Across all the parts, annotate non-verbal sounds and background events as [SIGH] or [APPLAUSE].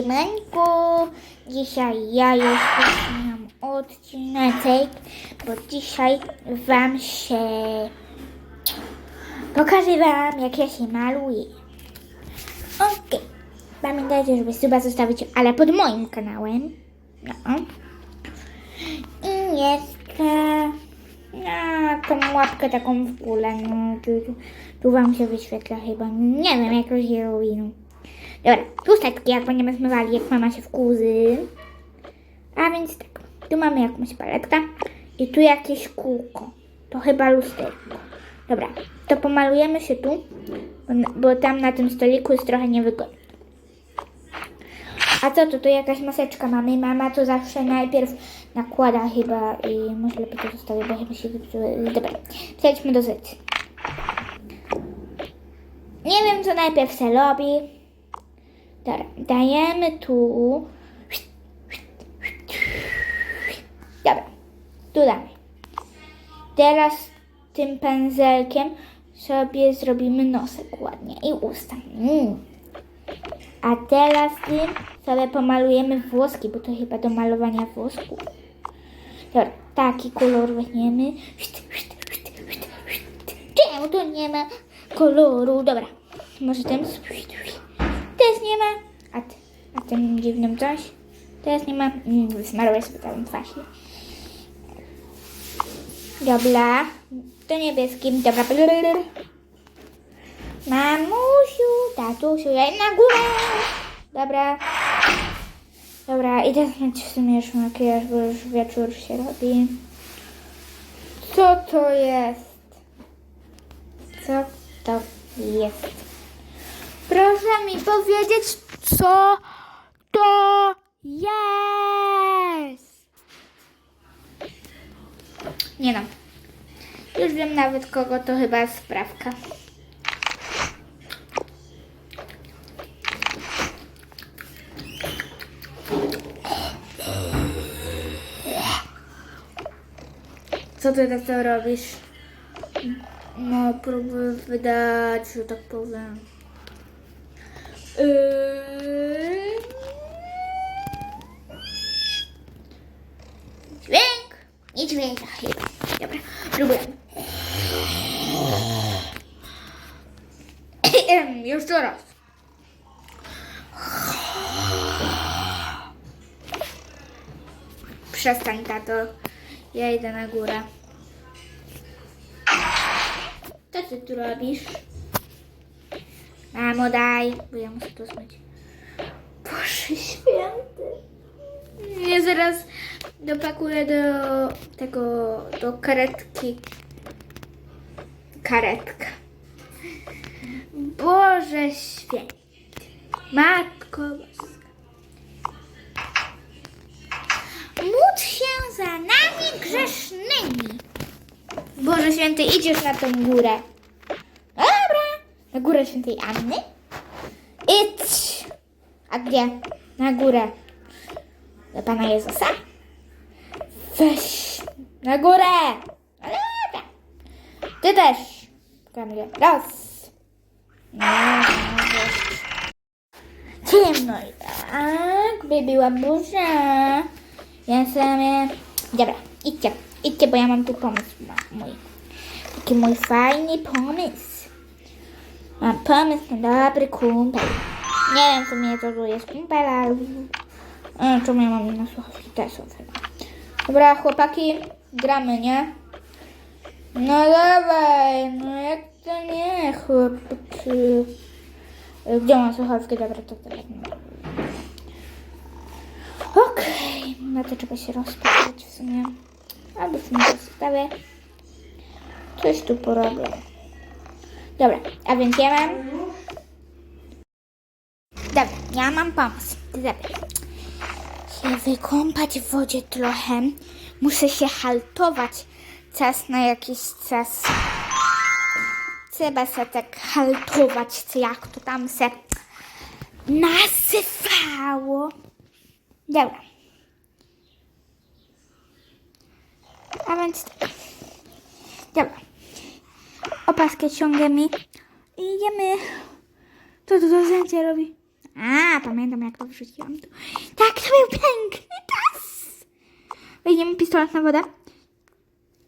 Siemanku, dzisiaj ja już zaczynam odcinek, bo dzisiaj wam się pokażę wam jak ja się maluję. Okej, pamiętajcie, żeby suba zostawić, ale pod moim kanałem. No. I jeszcze na tą łapkę taką w górę, no tu, tu, tu wam się wyświetla chyba, nie wiem jak się robi, no. Dobra, chusteczki jak będziemy zmywali, jak mama się wkurzy. A więc tak, tu mamy jakąś paletkę i tu jakieś kółko. To chyba lusterko. Dobra, to pomalujemy się tu, bo, tam na tym stoliku jest trochę niewygodnie. A co to, tu jakaś maseczka mamy. Mama to zawsze najpierw nakłada chyba i może lepiej to zostawię, bo chyba się wypsuły. Dobra, przejdźmy do rzeczy. Nie wiem, co najpierw się robi. Dajemy tu. Dobra, tu damy. Teraz tym pędzelkiem sobie zrobimy nosek ładnie i usta. Mm. A teraz tym sobie pomalujemy włoski, bo to chyba do malowania włosków. Dobra, taki kolor weźmiemy. Czemu tu nie ma koloru? Dobra, może ten też nie ma. A, ty, a tym dziwnym coś? Też nie ma. Mm, Smaruję sobie całą twarz. Dobra, to niebieskim. Dobra. Mamusiu, tatusiu, ja na górę. Dobra. Dobra, idę zmyć w sumie już makijaż, bo już wieczór się robi. Co to jest? Co to jest? Mi powiedzieć, co to jest. Nie no. Już wiem nawet kogo to chyba sprawka. Co ty tak to robisz? No, próbuję wydać, że tak powiem. Yy... Dźwięk i dźwięk. Dobra, próbujemy. [COUGHS] Jeszcze raz. Przestań, tato. Ja idę na górę. Co ty tu robisz? Mamo, daj, bo ja muszę to zmyć. Boże święty. Nie, zaraz dopakuję do tego, do karetki. Karetka. Boże święty. Matko Boska. Módl się za nami grzesznymi. Boże święty, idziesz na tą górę. Na górę świętej Anny. Idź. A gdzie? Na górę. Do Pana Jezusa. Weź. Na górę. Ale dobra. Ty też. Kamilę. Raz. No, no. Ciemno i tak by była burza. Ja sobie... Dobra, idźcie. Idźcie, bo ja mam tu pomysł mój. Taki mój fajny pomysł. Mam pomysł na dobry kumpel. Nie wiem, co mnie to jest kumpel, ale... E, czemu mam na słuchawki też chyba. Dobra, chłopaki, gramy, nie? No dawaj, no jak to nie, chłopaki. Gdzie mam słuchawki? Dobra, to tak. Okej, na to trzeba się rozpocząć w sumie. Albo w sumie zostawię. Coś tu porobię. Dobra, a więc ja mam... Dobra, ja mam pomysł. Dobra. Się wykąpać w wodzie trochę. Muszę się haltować czas na jakiś czas. Trzeba się tak haltować, co jak to tam se nasypało. Dobra. A więc tak. Dobra. Opaskę ciągniemy i idziemy. Co to do zdjęcia robi? A, pamiętam jak to wrzuciłam. tu. Tak, to był piękny czas. Weźmiemy pistolet na wodę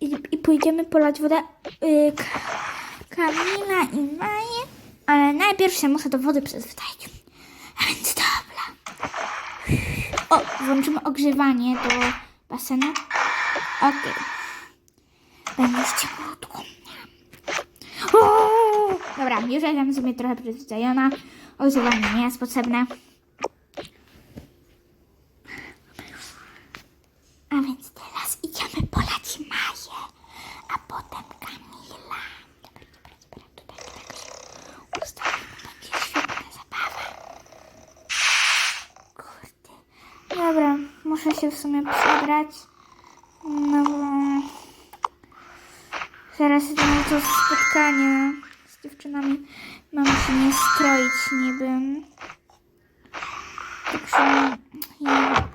i, i pójdziemy polać wodę yy, Kamila i Maję. Ale najpierw się muszę do wody przyzwyczaić. A więc dobra. O, włączymy ogrzewanie do basenu. Okej. Będzie ciepłutko. O! Dobra, już jestem sobie trochę przyzwyczajona. Ogrzewanie nie jest potrzebne. A więc teraz idziemy polać Maję, a potem Kamila. Dobra, dobra, dobra, tutaj tak się ustawimy. Będzie świetna zabawa. Kurde. Dobra, muszę się w sumie przebrać. No bo... Zaraz idę na to spotkanie z dziewczynami. Mam się nie stroić niby. Także... Ja...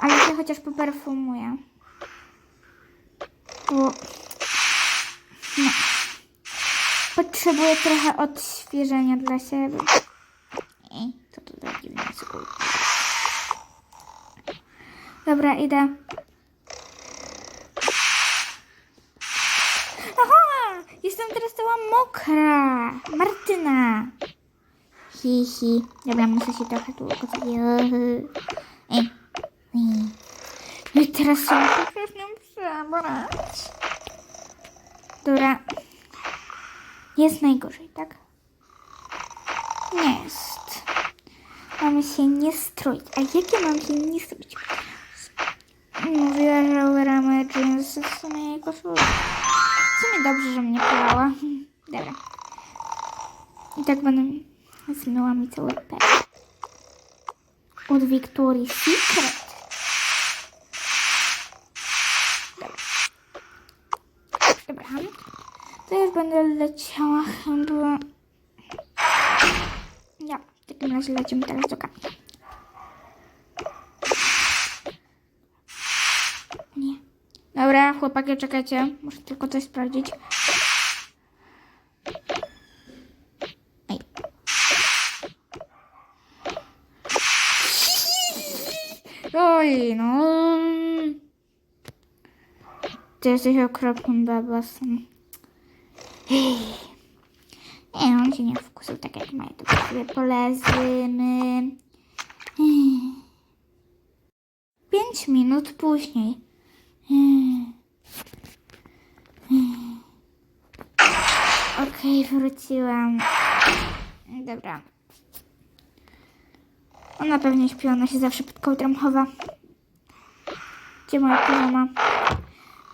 Ale się chociaż poperfumuję. Bo... No. Potrzebuję trochę odświeżenia dla siebie. Ej, to za dziwne. Dobra, idę. Aha! Jestem teraz cała mokra. Martyna. Hi, hi. Dobra, muszę się trochę. Ej. No i teraz się muszę nią przebrać. Dobra. Jest najgorzej, tak? Nie jest. Mamy się nie stroić. A jakie mam się nie stroić? Mówiła, że ubieramy jeansy w sumie jej koszulę. W sumie dobrze, że mnie polała. Dobra. I tak będę zmyła mi cały pek. Od Victoria's Secret. Dobra. Już będę leciała chyba... Ja, w takim razie lecimy teraz do Kamila. Nie. Dobra, chłopaki, czekajcie. Muszę tylko coś sprawdzić. Ej. Oj, no. Ty jesteś okropnym babasem. Nie, on się nie wkusił tak jak mają. To sobie polezymy. Pięć minut później. Ej. Ej. Okej, wróciłam. Dobra. Ona pewnie śpi, ona się zawsze pod kołdrą chowa. Gdzie moja piżama?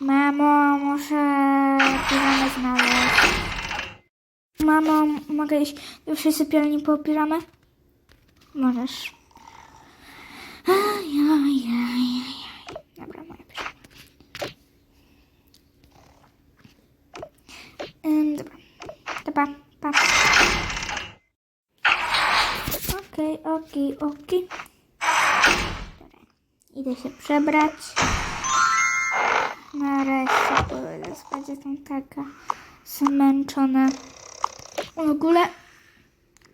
Mamo, muszę piżamę znaleźć. Mamo, mogę iść do waszej sypialni po piżamę? Możesz. Ajajajajaj. Dobra, moja piżama. Ym, dobra. To pa. Okej, okej, okej. Dobra. Idę się przebrać. Nareszcie pójdę spać. Jestem taka zmęczona. W ogóle...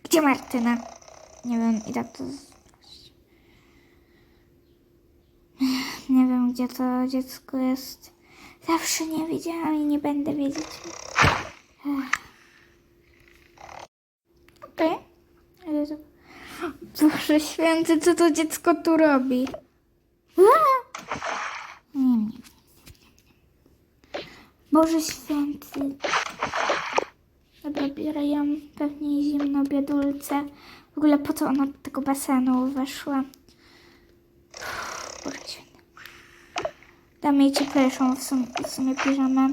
Gdzie Martyna? Nie wiem, idę to... Nie wiem, gdzie to dziecko jest. Zawsze nie wiedziałam i nie będę wiedzieć. Okej. To... Boże święty, co to dziecko tu robi? Nie, nie. Boże święty. Dobra, biorę ją pewnie zimno biedulce. W ogóle po co ona do tego basenu weszła? Święty. Dam jej cieplejszą w sumie, w sumie piżamę.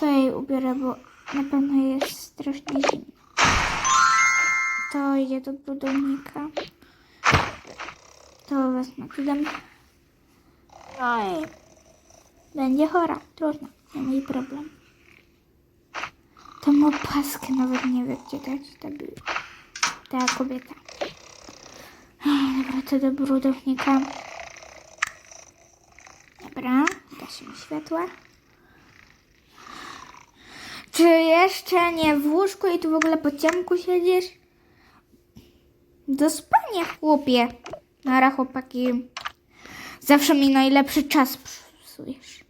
To jej ubiorę, bo na pewno jest strasznie zimno. To idzie do budownika. To wezmę tutaj. Oj. Będzie chora. Trudno. Nie mój problem. Tą opaskę nawet nie wie, gdzie dać ta, ta kobieta. Dobra, to do budownika. Dobra, gasimy światła. Czy jeszcze nie w łóżku i tu w ogóle po ciemku siedzisz? Do spania, chłopie. Nara, chłopaki. Zawsze mi najlepszy czas psujesz.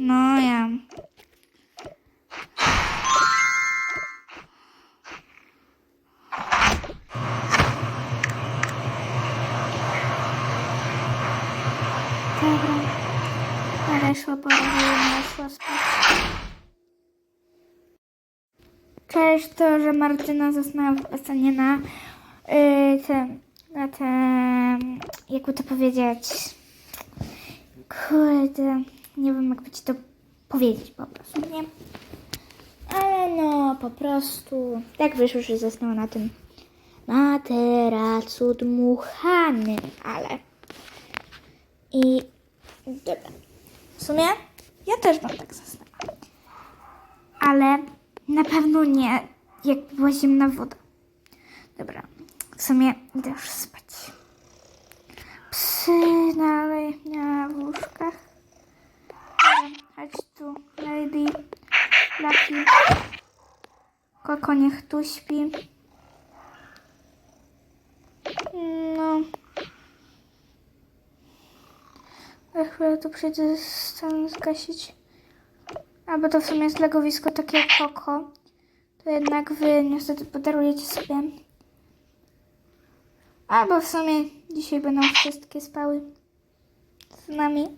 No ja. Dobra. Ale szło porobiłem, szło spać. Cześć, to, że Martyna zasnęła scenie na yy, tym, na jakby to powiedzieć, kurde, nie wiem jakby ci to powiedzieć po prostu, nie? Ale no, po prostu, tak wyszło, że zasnęła na tym materacu dmuchanym, ale i dobra. W sumie ja też bym tak zasnęła. Ale na pewno nie, jak była zimna woda. Dobra, w sumie idę już spać. Psy dalej na łóżkach. Chodź tu, lady. Lucky. Koko niech tu śpi. No. Za chwilę tu przyjdę stan zgasić. Albo to w sumie jest legowisko takie jak Koko. To jednak wy niestety podarujecie sobie. Albo w sumie dzisiaj będą wszystkie spały z nami.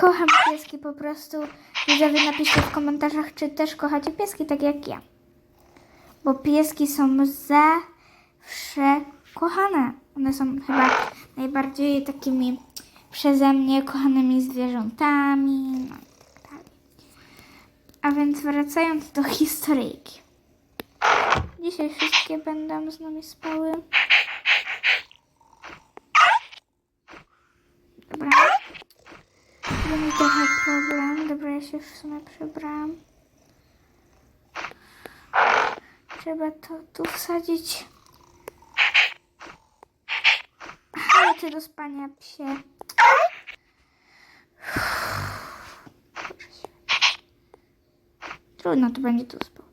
Kocham pieski po prostu. Widzowie napiszcie w komentarzach, czy też kochacie pieski tak jak ja. Bo pieski są zawsze kochane. One są chyba najbardziej takimi przeze mnie kochanymi zwierzętami. No i tak dalej. A więc wracając do historyjki. Dzisiaj wszystkie będą z nami spały. Dobra. Będzie trochę problem. Dobra, ja się w sumie przebrałam. Trzeba to tu wsadzić. Ale ty do spania psie. Trudno, to będzie tu spał.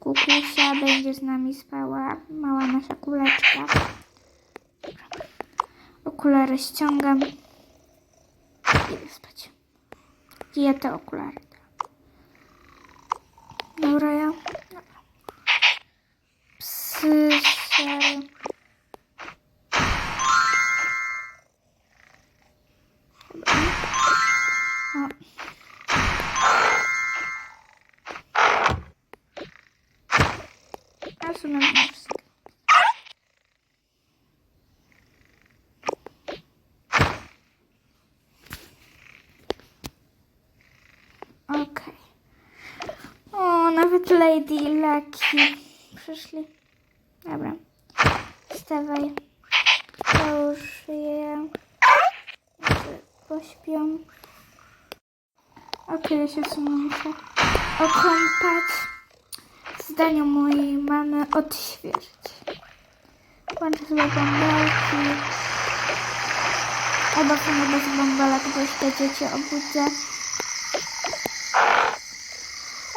Kukusia będzie z nami spała. Mała nasza kuleczka. Okulary ściągam. Spać. Gdzie te okulary? Dobra, ja. Psy, sery. Okej. O, nawet Lady Lucky przyszli. Dobra. Wstawaj. Połóż je. Pośpią. Okej, ja się w sumie muszę okąpać. W zdaniu mojej mamy odświeżyć. Włączę sobie bąbelki. W sumie bez bąbelek, bo jeszcze dzieci obudzę.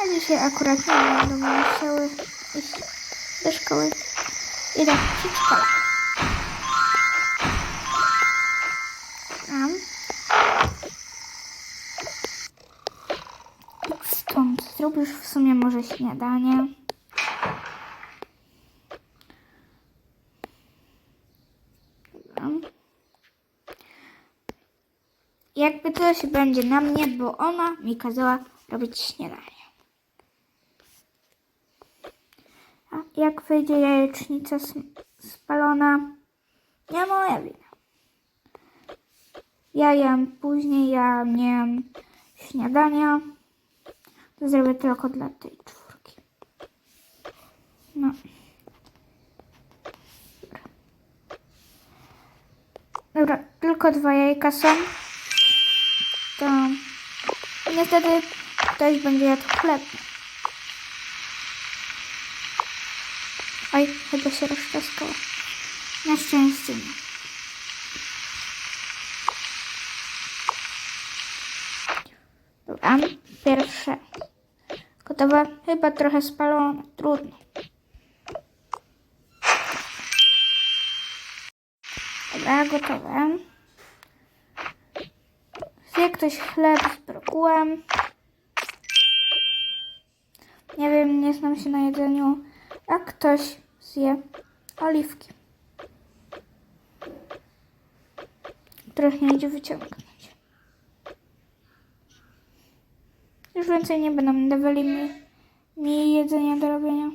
A dzisiaj akurat nie będą musiały iść do szkoły. Idę w przedszkole. Tam. I stąd w sumie może śniadanie. Jakby coś będzie na mnie, bo ona mi kazała robić śniadanie. A jak wyjdzie jajecznica spalona, nie moja wina. Ja jem później, ja nie jem śniadania. To zrobię tylko dla tej czwórki. No. Dobra, tylko dwa jajka są. To niestety ktoś będzie jadł chleb. Oj, chyba się rozczaskało. Na szczęście nie. Dobra, pierwsze. Gotowe? Chyba trochę spalone. Trudno. Dobra, gotowe. Zje ktoś chleb z. Nie wiem, nie znam się na jedzeniu. A ktoś zje oliwki. Trochę nie idzie wyciągnąć. Już więcej nie będą dawali mi, mi jedzenia do robienia.